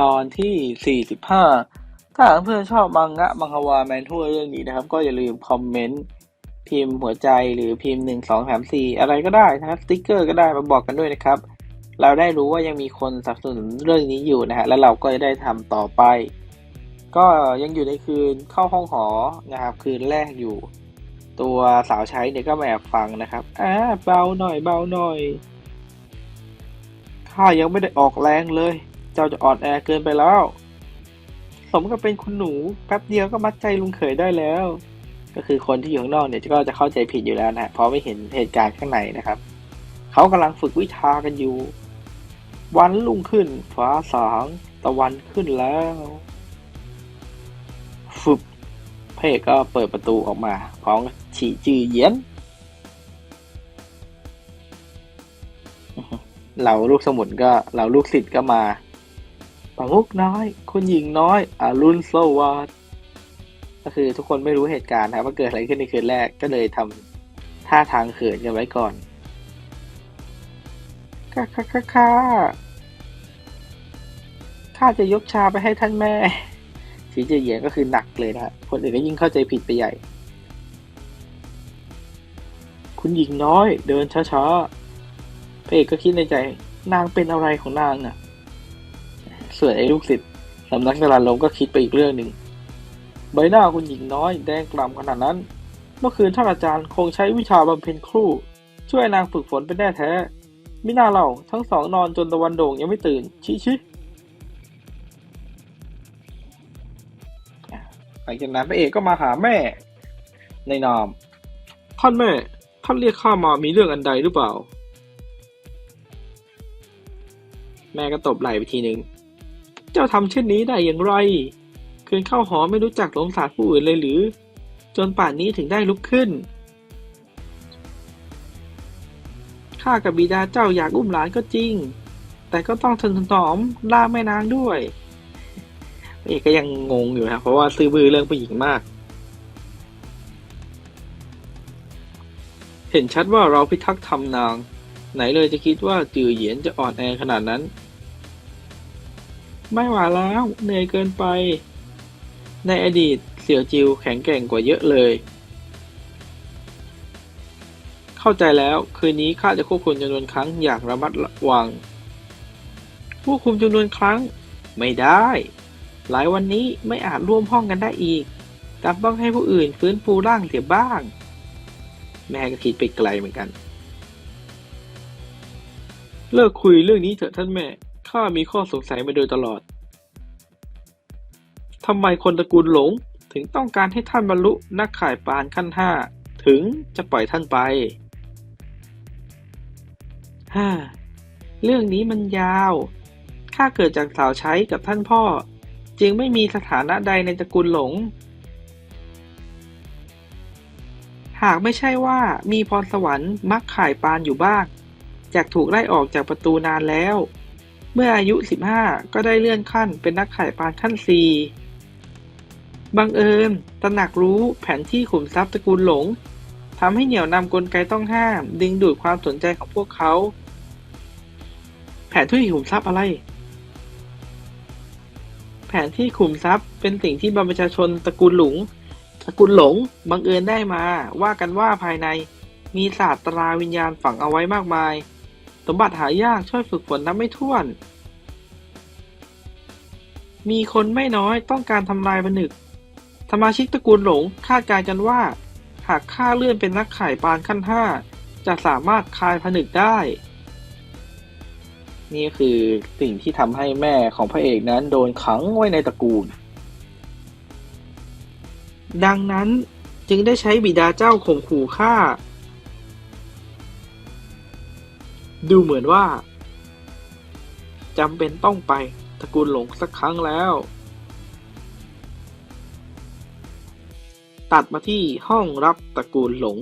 ตอนที่ 45 ถ้าเพื่อนชอบมังงะมังฮวาแมนทั่วเรื่องนี้นะครับ ก็อย่าลืมคอมเมนต์พิมพ์หัวใจหรือพิมพ์หนึ่งสองสามสี่อะไรก็ได้นะครับสติ๊กเกอร์ก็ได้มาบอกกันด้วยนะครับ เราได้รู้ว่ายังมีคนสนับสนุนเรื่องนี้อยู่นะฮะแล้วเราก็จะได้ทำต่อไป ก็ยังอยู่ในคืนเข้าห้องหอนะครับ คืนแรกอยู่ ตัวสาวใช้เนี่ยก็มาแอบฟังนะครับอ่าเบาหน่อยเบาหน่อยข้ายังไม่ได้ออกแรงเลย เจ้าจะอ่อนแอเกินไปแล้ว สมกับเป็นคุณหนูแป๊บเดียวก็มัดใจลุงเขยได้แล้ว ก็คือคนที่อยู่ข้างนอกเนี่ยก็จะเข้าใจผิดอยู่แล้วนะฮะเพราะไม่เห็นเหตุการณ์ข้างในนะครับ เขากำลังฝึกวิชากันอยู่ วันรุ่งขึ้นฟ้าสางตะวันขึ้นแล้วฝึบพระเอกก็เปิดประตูออกมาพร้อมฉีจือเยียนเราลูกสมุนก็เราลูกศิษย์ก็มา ปังลุกน้อย คุณหญิงน้อยอารุณสวัสดิ์ก็คือทุกคนไม่รู้เหตุการณ์นะครับว่าเกิดอะไรขึ้นในคืนแรกก็เลยทำท่าทางเขินกันไว้ก่อนข้าข้าข้าข้าข้าจะยกชาไปให้ท่านแม่ สีเจียเหยียนก็คือหนักเลยนะฮะคนอื่นก็ยิ่งเข้าใจผิดไปใหญ่ คุณหญิงน้อย เดินช้าๆพระเอกก็คิดในใจ นางเป็นอะไรของนางน่ะ ส่วนไอ้ลูกศิษย์สำนักสลาลมก็คิดไปอีกเรื่องหนึ่ง ใบหน้าคุณหญิงน้อยแดงกล่ำขนาดนั้น เมื่อคืนท่านอาจารย์คงใช้วิชาบำเพ็ญครู่ ช่วยนางฝึกฝนเป็นแน่แท้ม่น่าเล่าทั้งสองนอนจนตะวันโด่งยังไม่ตื่น ชิชิหลังจากนั้นพระเอกก็มาหาแม่ ในนามท่านแม่ ท่านเรียกข้ามามีเรื่องอันใดหรือเปล่า แม่ก็ตบไหล่ไปทีหนึ่ง เจ้าทำเช่นนี้ได้อย่างไรคืนเข้าหอไม่รู้จักหลงสาดผู้อื่นเลยหรือ จนป่านนี้ถึงได้ลุกขึ้น ข้ากับบิดาเจ้าอยากอุ้มหลานก็จริง แต่ก็ต้องทนถนอมล่าแม่นางด้วยเอกก็ยังงงอยู่นะเพราะว่าซื้อบือเรื่องผู้หญิงมาก เห็นชัดว่าเราพิทักษ์ทำนาง ไหนเลยจะคิดว่าจือเหยียนจะอ่อนแอขนาดนั้น ไม่ไหวแล้วเหนื่อยเกินไป ในอดีตเสี่ยวจิวแข็งแกร่งกว่าเยอะเลย เข้าใจแล้วคืนนี้ข้าจะควบคุมจำนวนครั้งอย่างระมัดระวังควบคุมจำนวนครั้งไม่ได้ หลายวันนี้ไม่อาจร่วมห้องกันได้อีกจำต้องให้ผู้อื่นฟื้นฟูร่างเสียบ้าง แม่ก็คิดไปไกลเหมือนกัน เลิกคุยเรื่องนี้เถอะท่านแม่ ข้ามีข้อสงสัยมาโดยตลอด ทำไมคนตระกูลหลงถึงต้องการให้ท่านบรรลุนักข่ายปานขั้นห้าถึงจะปล่อยท่านไปฮ่าเรื่องนี้มันยาว ข้าเกิดจากสาวใช้กับท่านพ่อ จึงไม่มีสถานะใดในตระกูลหลง หากไม่ใช่ว่ามีพรสวรรค์มักข่ายปานอยู่บ้าง จากถูกไล่ออกจากประตูนานแล้ว เมื่ออายุ 15 ก็ได้เลื่อนขั้นเป็นนักข่ายปานขั้น 4 บังเอิญตระหนักรู้แผนที่ขุมทรัพย์ตระกูลหลงทำให้เหนี่ยวนำกลไกต้องห้าม ดึงดูดความสนใจของพวกเขา แผนที่ขุมทรัพย์อะไร แผนที่ขุมทรัพย์เป็นสิ่งที่บรรพชาชนตระกูลหลงตระกูลหลงบังเอิญได้มาว่ากันว่าภายในมีศาสตราวิญญาณฝังเอาไว้มากมาย สมบัติหายากช่วยฝึกฝนนับไม่ถ้วน มีคนไม่น้อยต้องการทำลายผนึก สมาชิกตระกูลหลงคาดการกันว่า หากข้าเลื่อนเป็นนักไข่ปานขั้นห้าจะสามารถคลายผนึกได้ นี่คือสิ่งที่ทำให้แม่ของพระเอกนั้นโดนขังไว้ในตระกูล ดังนั้นจึงได้ใช้บิดาเจ้าข่มขู่ฆ่า ดูเหมือนว่าจำเป็นต้องไปตระกูลหลงสักครั้งแล้ว ตัดมาที่ห้องรับตระกูลหลง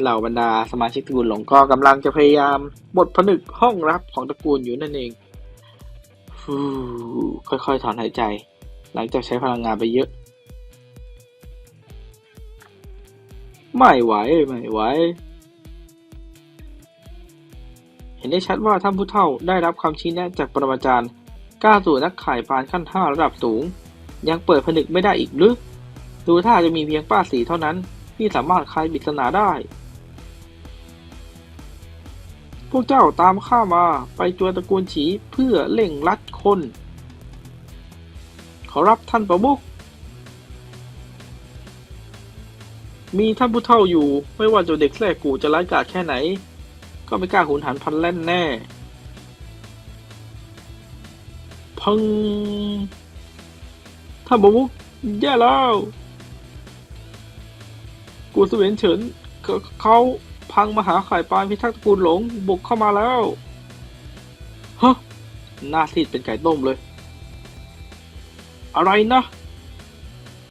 เหล่าบรรดาสมาชิกตระกูลหลงก็กำลังจะพยายามบดผนึกห้องรับของตระกูลอยู่นั่นเองค่อยๆถอนหายใจ หลังจากใช้พลังงานไปเยอะ ไม่ไหว ไม่ไหว เห็นได้ชัดว่าท่านผู้เฒ่าได้รับคำชี้แนะจากปรมาจารย์ก้าสู่นักข่ายพานขั้นห้าระดับสูง ยังเปิดผนึกไม่ได้อีกหรือ ดูท่าจะมีเพียงป้าสีเท่านั้น ที่สามารถคลายปริศนาได้ พวกเจ้าตามข้ามาไปจวนตระกูลฉีเพื่อเล่งรัดคน ขอรับท่านประมุข มีท่านผู้เฒ่าอยู่ ไม่ว่าจ้าเด็กแสกกูจะร้ายกาจแค่ไหน ก็ไม่กล้าหุนหันพันแล่นแน่ พังท่านประมุขแย่แล้ว กูเสวียนเฉินเขาเขาพังมหาข่ายปานพิทักษ์ตระกูลหลง บุกเข้ามาแล้วฮะหน้าซีดเป็นไก่ต้มเลย อะไรนะ